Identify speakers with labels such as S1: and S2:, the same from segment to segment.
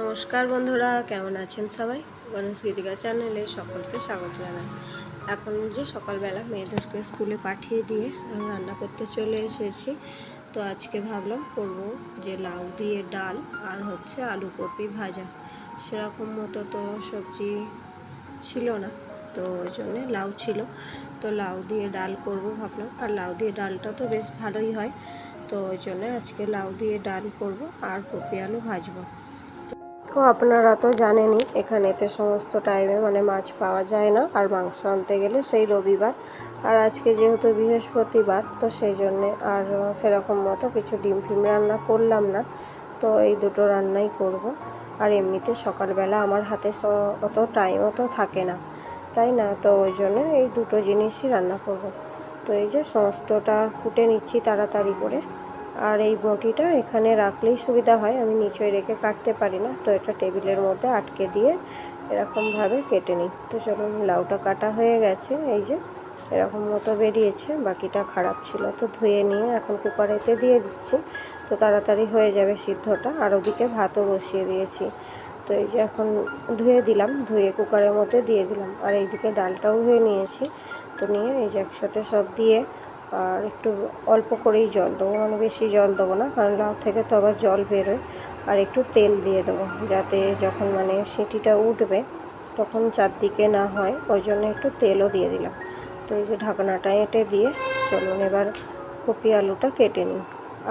S1: নমস্কার বন্ধুরা, কেমন আছেন সবাই? গণেশ গীতিকা চ্যানেলে সকলকে স্বাগত জানাই। এখন যে সকালবেলা মেয়েদেরকে স্কুলে পাঠিয়ে দিয়ে আমি রান্না করতে চলে এসেছি, তো আজকে ভাবলাম করব যে লাউ দিয়ে ডাল আর হচ্ছে আলু কপি ভাজা। সেরকম মতো তো সবজি ছিল না, তো ওই জন্যে লাউ ছিল। তো লাউ দিয়ে ডাল করব ভাবলাম, আর লাউ দিয়ে ডালটা তো বেশ ভালোই হয়। তো ওই জন্যে আজকে লাউ দিয়ে ডাল করব আর কপি আলু ভাজবো। তো আপনারা তো জানেনই, এখানেতে সমস্ত টাইমে মানে মাছ পাওয়া যায় না, আর মাংস আনতে গেলে সেই রবিবার। আর আজকে যেহেতু বৃহস্পতিবার, তো সেই জন্যে আর সেরকম মতো কিছু ডিম ফিম রান্না করলাম না। তো এই দুটো রান্নাই করব। আর এমনিতে সকালবেলা আমার হাতে অত টাইম অত থাকে না, তাই না? তো ওই জন্য এই দুটো জিনিসই রান্না করব। তো এই যে সমস্তটা কুটে নিচ্ছি তাড়াতাড়ি করে। আর এই বটিটা এখানে রাখলেই সুবিধা হয়, আমি নিচে রেখে কাটতে পারি না। তো এটা টেবিলের মধ্যে আটকে দিয়ে এরকমভাবে কেটে নিই। তো চলুন, লাউটা কাটা হয়ে গেছে, এই যে এরকম মতো বেরিয়েছে, বাকিটা খারাপ ছিল। তো ধুয়ে নিয়ে এখন কুকারেতে দিয়ে দিচ্ছি। তো তাড়াতাড়ি হয়ে যাবে সিদ্ধটা। আর ওদিকে ভাতও বসিয়ে দিয়েছি। তো এই যে এখন ধুয়ে দিলাম, ধুয়ে কুকারের মধ্যে দিয়ে দিলাম। আর এইদিকে ডালটাও ধুয়ে নিয়েছি। তো নিয়ে এই যে একসাথে সব দিয়ে আর একটু অল্প করেই জল দেবো। মানে বেশি জল দেবো না, কারণ লাউ থেকে তো আবার জল বেরোয়। আর একটু তেল দিয়ে দেবো, যাতে যখন মানে সিটিটা উঠবে, তখন চারদিকে না হয়। ওই জন্য একটু তেলও দিয়ে দিলাম। তো এই যে ঢাকনাটা এঁটে দিয়ে চলুন এবার কপি আলুটা কেটে নিই।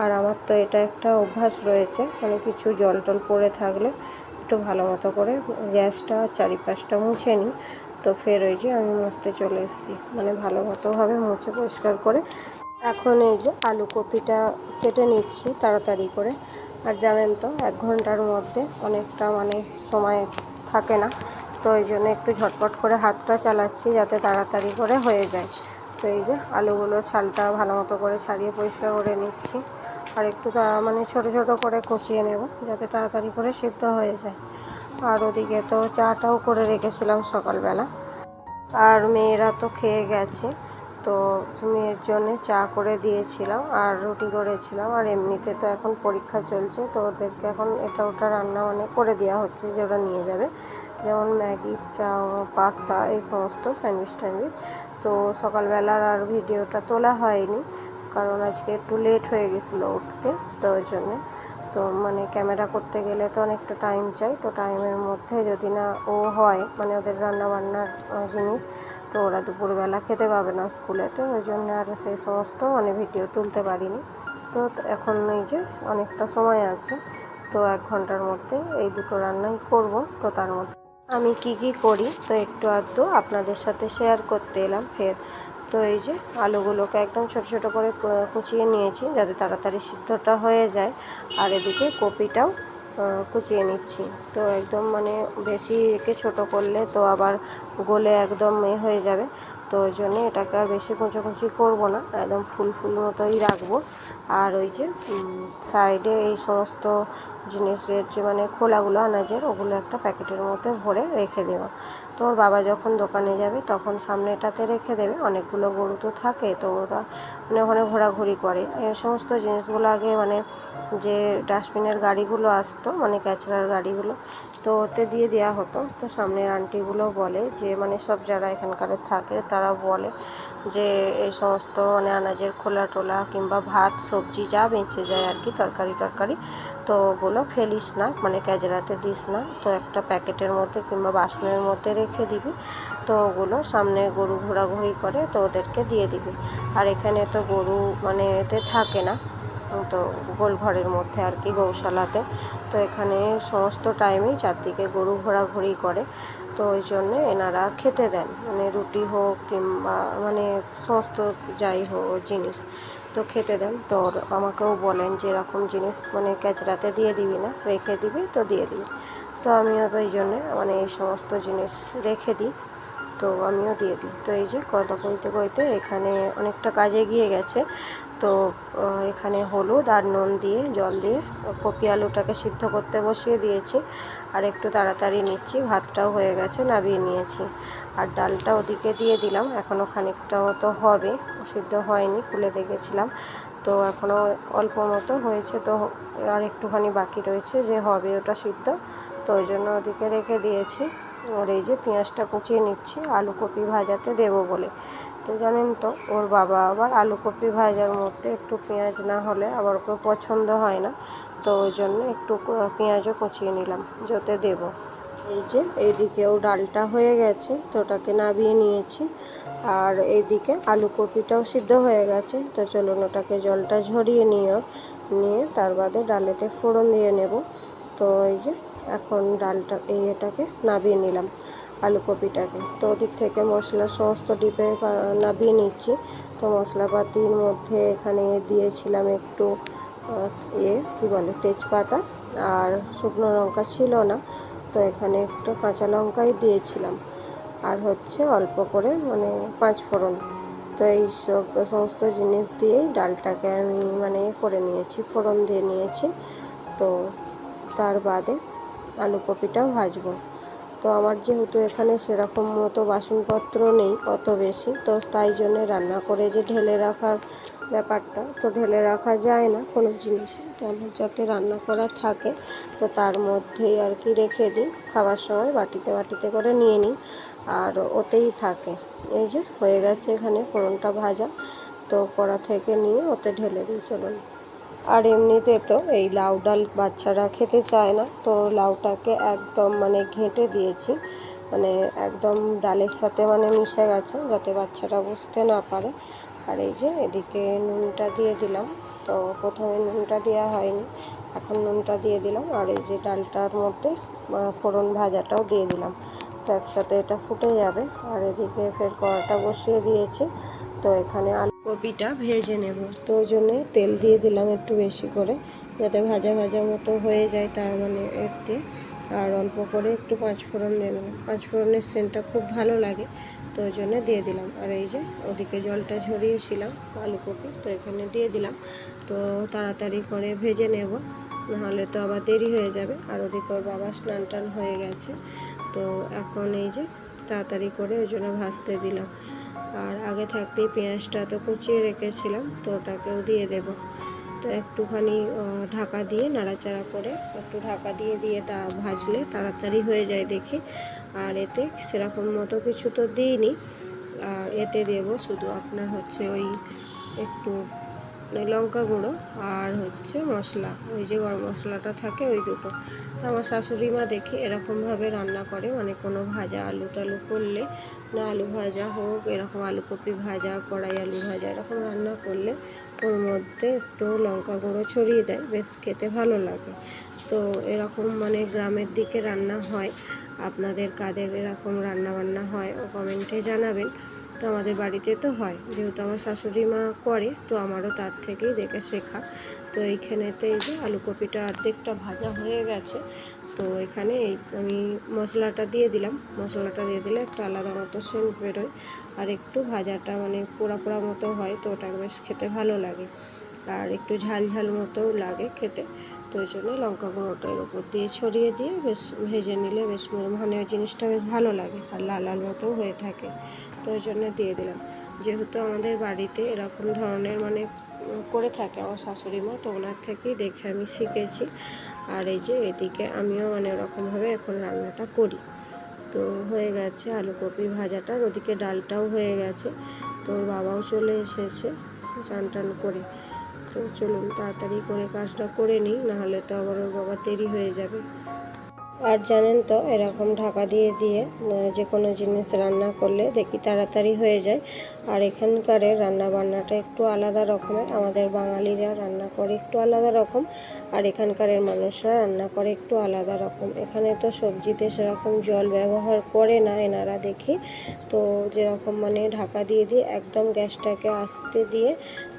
S1: আর আমার তো এটা একটা অভ্যাস রয়েছে মানে কিছু জল টল পড়ে থাকলে একটু ভালো মতো করে গ্যাসটা চারিপাশটা মুছে নিই। তো ফের ওই যে আমি মুছতে চলে এসেছি। মানে ভালো মতোভাবে মুছে পরিষ্কার করে এখন এই যে আলু কপিটা কেটে নিচ্ছি তাড়াতাড়ি করে। আর জানেন তো, এক ঘণ্টার মধ্যে অনেকটা মানে সময় থাকে না। তো এই জন্য একটু ঝটপট করে হাতটা চালাচ্ছি যাতে তাড়াতাড়ি করে হয়ে যায়। তো এই যে আলুগুলো ছালটা ভালো মতো করে ছাড়িয়ে পরিষ্কার করে নিচ্ছি। আর একটু তা মানে ছোট ছোট করে কুচিয়ে নেব যাতে তাড়াতাড়ি করে সিদ্ধ হয়ে যায়। আর ওদিকে তো চাটাও করে রেখেছিলাম সকালবেলা। আর মেয়েরা তো খেয়ে গেছে। তো মেয়ের জন্য চা করে দিয়েছিলাম আর রুটি করেছিলাম। আর এমনিতে তো এখন পরীক্ষা চলছে, তো ওদেরকে এখন এটা ওটা রান্না মানে করে দেওয়া হচ্ছে যে ওরা নিয়ে যাবে। যেমন ম্যাগি চা পাস্তা এই সমস্ত স্যান্ডউইচ ট্যান্ডউইচ। তো সকালবেলার আর ভিডিওটা তোলা হয়নি, কারণ আজকে একটু লেট হয়ে গেছিল উঠতে, তো ওই জন্যে তো মানে ক্যামেরা করতে গেলে তো অনেকটা টাইম চাই। তো টাইমের মধ্যে যদি না ও হয় মানে ওদের রান্না বান্নার জিনিস, তো ওরা দুপুরবেলা খেতে পাবে না স্কুলেতে ওই জন্য আর সেই সমস্ত মানে ভিডিও তুলতে পারিনি। তো এখন এই যে অনেকটা সময় আছে, তো এক ঘণ্টার মধ্যে এই দুটো রান্নাই করব। তো তার মধ্যে আমি কি কি করি, তো একটু আধটু আপনাদের সাথে শেয়ার করতে এলাম। ফের তো এই যে আলুগুলোকে একদম ছোট ছোট করে কুচিয়ে নিয়েছি যাতে তাড়াতাড়ি সিদ্ধটা হয়ে যায়। আর এদিকে কপিটাও কুচিয়ে নিচ্ছি। তো একদম মানে বেশি একে ছোট করলে তো আবার গলে একদম এ হয়ে যাবে। তো ওই জন্যে এটাকে আর বেশি কুচোকুচি করব না, একদম ফুল ফুল মতোই রাখব। আর ওই যে সাইডে এই সমস্ত জিনিসের যে মানে খোলাগুলো আনাজের, ওগুলো একটা প্যাকেটের মধ্যে ভরে রেখে দেবো তো ওর বাবা যখন দোকানে যাবে, তখন সামনেটাতে রেখে দেবে। অনেকগুলো গরু তো থাকে, তো ওরা মানে ওখানে ঘোরাঘুরি করে। এই সমস্ত জিনিসগুলো আগে মানে যে ডাস্টবিনের গাড়িগুলো আসতো মানে ক্যাচরার গাড়িগুলো, তো ওতে দিয়ে দেওয়া হতো। তো সামনের আন্টিগুলো বলে যে মানে সব যারা এখানকার থাকে, তারা বলে যে এই সমস্ত মানে আনাজের খোলা টোলা কিংবা ভাত, সবজি যা বেঁচে যায় আর কি, তরকারি, টরকারি, তো ওগুলো ফেলিস না মানে ক্যাজরাতে দিস না। তো একটা প্যাকেটের মধ্যে কিংবা বাসনের মধ্যে রেখে দিবি, তো ওগুলো সামনে গরু ঘোরাঘুরি করে তো ওদেরকে দিয়ে দিবি। আর এখানে তো গরু মানে এতে থাকে না, তো গোল ঘরের মধ্যে আর কি, গৌশালাতে। তো এখানে সমস্ত টাইমেই চারদিকে গরু ঘোরাঘুরি করে। তো ওই জন্যে এনারা খেতে দেন। মানে রুটি হোক কিংবা মানে সমস্ত যাই হোক জিনিস তো খেতে দেন। তো আমাকেও বলেন যে এরকম জিনিস মানে ক্যাচরাতে দিয়ে দিবি না, রেখে দিবি তো দিয়ে দিবি। তো আমিও তো এই জন্যে মানে এই সমস্ত জিনিস রেখে দিই, তো আমিও দিয়ে দিই। তো এই যে কথা কইতে কইতে এখানে অনেকটা কাজে গিয়ে গেছে। তো এখানে হলুদ আর নুন দিয়ে, জল দিয়ে কপি আলুটাকে সিদ্ধ করতে বসিয়ে দিয়েছি। আর একটু তাড়াতাড়ি নিচ্ছি, ভাতটাও হয়ে গেছে, নামিয়ে নিয়েছি। আর ডালটা ওদিকে দিয়ে দিলাম এখনও খানিকটাও তো হবে, সিদ্ধ হয়নি, খুলে দেখেছিলাম। তো এখনও অল্প মতো হয়েছে, তো আর একটুখানি বাকি রয়েছে যে হবে ওটা সিদ্ধ। তো ওই জন্য ওদিকে রেখে দিয়েছি। আর এই যে পেঁয়াজটা কুচিয়ে নিচ্ছি আলু কপি ভাজাতে দেবো বলে। তো জানেন তো, ওর বাবা আবার আলু কপি ভাজার মধ্যে একটু পেঁয়াজ না হলে আবার ওকে পছন্দ হয় না। তো ওই জন্য একটু পেঁয়াজও কুচিয়ে নিলাম, যাতে দেবো। এই যে এইদিকেও ডালটা হয়ে গেছে, তো ওটাকে নাবিয়ে নিয়েছি। আর এইদিকে আলু কপিটাও সিদ্ধ হয়ে গেছে, তো চলুন ওটাকে জলটা ঝরিয়ে নিয়ে নিয়ে তার বাদে ডালেতে ফোড়ন দিয়ে নেব। তো এই যে, এখন ডালটা, এই এটাকে নাবিয়ে নিলাম। আলু কপিটাকে তো ওদিক থেকে মশলা সমস্ত ডিপে নাবিয়ে নিচ্ছি। তো মশলাপাতির মধ্যে এখানে দিয়েছিলাম একটু ইয়ে কী বলে, তেজপাতা। আর শুকনো লঙ্কা ছিল না, তো এখানে একটু কাঁচা লঙ্কাই দিয়েছিলাম। আর হচ্ছে অল্প করে মানে পাঁচ ফোড়ন। তো এই সব সমস্ত জিনিস দিয়েই ডালটাকে আমি মানে এ করে নিয়েছি, ফোড়ন দিয়ে নিয়েছি। তো তার বাদে আলু কপিটাও ভাজবো। তো আমার যেহেতু এখানে সেরকম মতো বাসনপত্র নেই অত বেশি, তো তাই জন্যে রান্না করে যে ঢেলে রাখার ব্যাপারটা, তো ঢেলে রাখা যায় না কোনো জিনিসে। তো আমার যাতে রান্না করা থাকে, তো তার মধ্যেই আর কি রেখে দিই। খাবার সময় বাটিতে বাটিতে করে নিয়ে নিই, আর ওতেই থাকে। এই যে হয়ে গেছে এখানে ফোড়নটা ভাজা, তো কড়া থেকে নিয়ে ওতে ঢেলে দিই, চলুন। আর এমনিতে তো এই লাউ ডাল বাচ্চারা খেতে চায় না, তো লাউটাকে একদম মানে ঘেঁটে দিয়েছি। মানে একদম ডালের সাথে মানে মিশে গেছে যাতে বাচ্চারা বুঝতে না পারে। আর এই যে এদিকে নুনটা দিয়ে দিলাম, তো প্রথমে নুনটা দেওয়া হয়নি, এখন নুনটা দিয়ে দিলাম। আর এই যে ডালটার মধ্যে ফোড়ন ভাজাটাও দিয়ে দিলাম। তো একসাথে এটা ফুটে যাবে। আর এদিকে ফের কড়াটা বসিয়ে দিয়েছি। তো এখানে আলু কপিটা ভেজে নেব। তো ওই জন্যে তেল দিয়ে দিলাম একটু বেশি করে, যাতে ভাজা ভাজা মতো হয়ে যায় তার মানে এতে। আর অল্প করে একটু পাঁচ ফোড়ন দিয়ে দিলাম। পাঁচ ফোড়নের সেন্টটা খুব ভালো লাগে, তো ওই জন্য দিয়ে দিলাম। আর এই যে ওদিকে জলটা ঝরিয়েছিলাম আলু কপি, তো এখানে দিয়ে দিলাম। তো তাড়াতাড়ি করে ভেজে নেব, নাহলে তো আবার দেরি হয়ে যাবে। আর ওদিকে ওর বাবা স্নান টান হয়ে গেছে, তো এখন এই যে তাড়াতাড়ি করে ওই জন্য ভাজতে দিলাম। আর আগে থাকতেই পেঁয়াজটা তো কুচিয়ে রেখেছিলাম, তো ওটাকেও দিয়ে দেব। তো একটুখানি ঢাকা দিয়ে নাড়াচাড়া করে একটু ঢাকা দিয়ে দিয়ে তা ভাজলে তাড়াতাড়ি হয়ে যায় দেখি। আর এতে সেরকম মতো কিছু তো দিইনি। আর এতে দেব শুধু আপনার হচ্ছে ওই একটু লঙ্কা গুঁড়ো আর হচ্ছে মশলা, ওই যে গরম মশলাটা থাকে ওই দুটো। তো আমার শাশুড়ি মা দেখি এরকমভাবে রান্না করে মানে কোনো ভাজা আলু টালু করলে না আলু ভাজা হোক, এরকম আলু কপি ভাজা, কড়াই আলু ভাজা, এরকম রান্না করলে ওর মধ্যে একটু লঙ্কা গুঁড়ো ছড়িয়ে দেয়, বেশ খেতে ভালো লাগে। তো এরকম মানে গ্রামের দিকে রান্না হয়, আপনাদের কাদের এরকম রান্না বান্না হয়, ও কমেন্টে জানাবেন। তো আমাদের বাড়িতে তো হয়, যেহেতু আমার শাশুড়ি মা করে, তো আমারও তার থেকেই দেখে শেখা। তো এইখানেতে এই যে আলু কপিটা অর্ধেকটা ভাজা হয়ে গেছে তো এখানে এই আমি মশলাটা দিয়ে দিলাম। মশলাটা দিয়ে দিলে একটা আলাদা মতো সেন্ট বেরোয়। আর একটু ভাজাটা মানে পোড়া পোড়া মতো হয় তো ওটা বেশ খেতে ভালো লাগে। আর একটু ঝাল ঝাল মতোও লাগে খেতে। তো ওই জন্য লঙ্কা গুঁড়োটা এর উপর দিয়ে ছড়িয়ে দিয়ে বেশ ভেজে নিলে বেশ মানে ওই জিনিসটা বেশ ভালো লাগে আর লাল লাল মতো হয়ে থাকে। তো ওই জন্য দিয়ে দিলাম। যেহেতু আমাদের বাড়িতে এরকম ধরনের মানে করে থাকে আমার শাশুড়ি মা তো ওনার থেকেই দেখে আমি শিখেছি। আর এই যে এদিকে আমিও অনেক রকমভাবে এখন রান্নাটা করি। তো হয়ে গেছে আলু কপি ভাজাটা ওদিকে ডালটাও হয়ে গেছে। তো বাবাও চলে এসেছে চান টান করে। তো চলুন তাড়াতাড়ি করে কাজটা করে নিই, নাহলে তো আবার ওর বাবা দেরি হয়ে যাবে। আর জানেন তো, এরকম ঢাকা দিয়ে দিয়ে যে কোনো জিনিস রান্না করলে দেখি তাড়াতাড়ি হয়ে যায়। আর এখানকার রান্না বান্নাটা একটু আলাদা রকমের। আমাদের বাঙালিরা রান্না করে একটু আলাদা রকম, আর এখানকার মানুষরা রান্না করে একটু আলাদা রকম। এখানে তো সবজিতে সেরকম জল ব্যবহার করে না এনারা দেখি। তো যেরকম মানে ঢাকা দিয়ে দিয়ে একদম গ্যাসটাকে আস্তে দিয়ে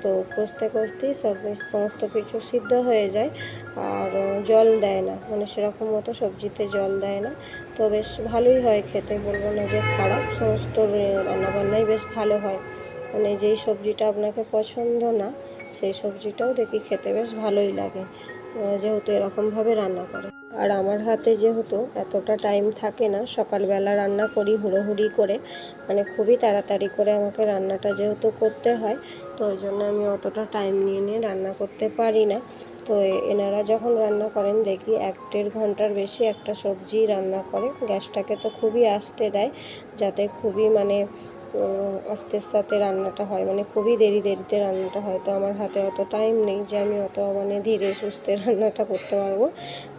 S1: তো কষতে কষতেই সব সমস্ত কিছু সিদ্ধ হয়ে যায় আর জল দেয় না। মানে সেরকম মতো সবজিতে জল দেয় না। তো বেশ ভালোই হয় খেতে, বলব না যে খারাপ। সমস্ত রান্নাবান্নাই বেশ ভালো হয়। মানে যেই সবজিটা আপনাকে পছন্দ না, সেই সবজিটাও দেখি খেতে বেশ ভালোই লাগে। যেহেতু এরকমভাবে রান্না করে। আর আমার হাতে যেহেতু এতটা টাইম থাকে না, সকালবেলা রান্না করি হুড়োহুড়ি করে মানে খুবই তাড়াতাড়ি করে আমাকে রান্নাটা যেহেতু করতে হয়, তো ওই জন্য আমি অতটা টাইম নিয়ে নিয়ে রান্না করতে পারি না। তো এনারা যখন রান্না করেন, দেখি এক দেড় ঘণ্টার বেশি একটা সবজি রান্না করে, গ্যাসটাকে তো খুবই আস্তে দেয়, যাতে খুবই মানে উম, আস্তের সাথে রান্নাটা হয়। মানে খুবই দেরি দেরিতে রান্নাটা হয়। তো আমার হাতে অত টাইম নেই যে আমি অত মানে ধীরে সুস্থে রান্নাটা করতে পারব।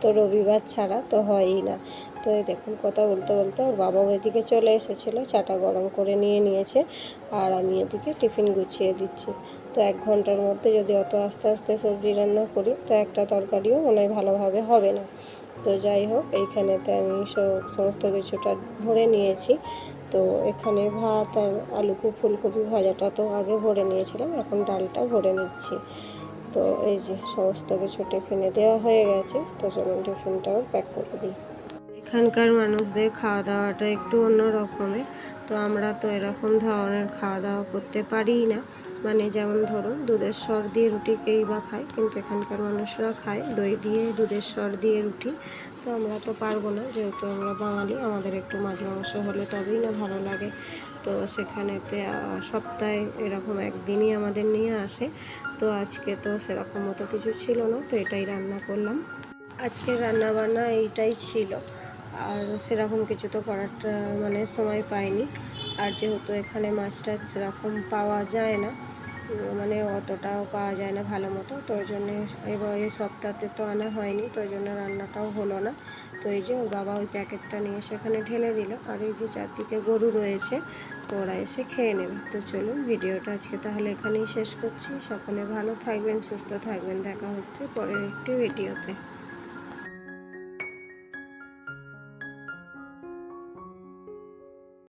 S1: তো রবিবার ছাড়া তো হয়ই না। তো এই দেখুন কথা বলতে বলতে ওর বাবা ওইদিকে চলে এসেছিল চাটা গরম করে নিয়ে নিয়েছে আর আমি এদিকে টিফিন গুছিয়ে দিচ্ছি। তো এক ঘণ্টার মধ্যে যদি অত আস্তে আস্তে সবজি রান্না করি তো একটা তরকারিও মনে হয় ভালোভাবে হবে না। তো যাই হোক এইখানেতে আমি সমস্ত কিছুটা ভরে নিয়েছি। তো এখানে ভাত আর আলু ফুলকপি ভাজাটা তো আগে ভরে নিয়েছিলাম, এখন ডালটা ভরে নিচ্ছি। তো এই যে সমস্ত কিছু টিফিনে দেওয়া হয়ে গেছে, তো চলুন টিফিনটাও প্যাক করে দিই। এখানকার মানুষদের খাওয়া দাওয়াটা একটু অন্য রকমের তো আমরা তো এরকম ধরনের খাওয়া দাওয়া করতে পারি না। মানে যেমন ধরুন দুধের স্বর দিয়ে রুটি কেই বা খায়, কিন্তু এখানকার মানুষরা খায় দই দিয়ে দুধের স্বর দিয়ে রুটি। তো আমরা তো পারব না, যেহেতু আমরা বাঙালি, আমাদের একটু মাছ মাংস হলে তবেই না ভালো লাগে। তো সেখানেতে সপ্তাহে এরকম একদিনই আমাদের নিয়ে আসে। তো আজকে তো সেরকম মতো কিছু ছিল না, তো এটাই রান্না করলাম। আজকে রান্না বান্না এইটাই ছিল। আর সেরকম কিছু তো করার মানে সময় পাইনি। আর যেহেতু এখানে মাছ টাছ সেরকম পাওয়া যায় না মানে অতটাও পাওয়া যায় না ভালো মতো, তো ওই জন্যে এবার এই সপ্তাহতে তো আনা হয়নি, তো ওই জন্য রান্নাটাও হলো না। তো এই যে ওর বাবা ওই প্যাকেটটা নিয়ে সেখানে ঢেলে দিল, আর এই যে চারদিকে গরু রয়েছে, তো ওরা এসে খেয়ে নেবে। তো চলুন ভিডিওটা আজকে তাহলে এখানেই শেষ করছি। সকলে ভালো থাকবেন, সুস্থ থাকবেন, দেখা হচ্ছে পরের একটি ভিডিওতে।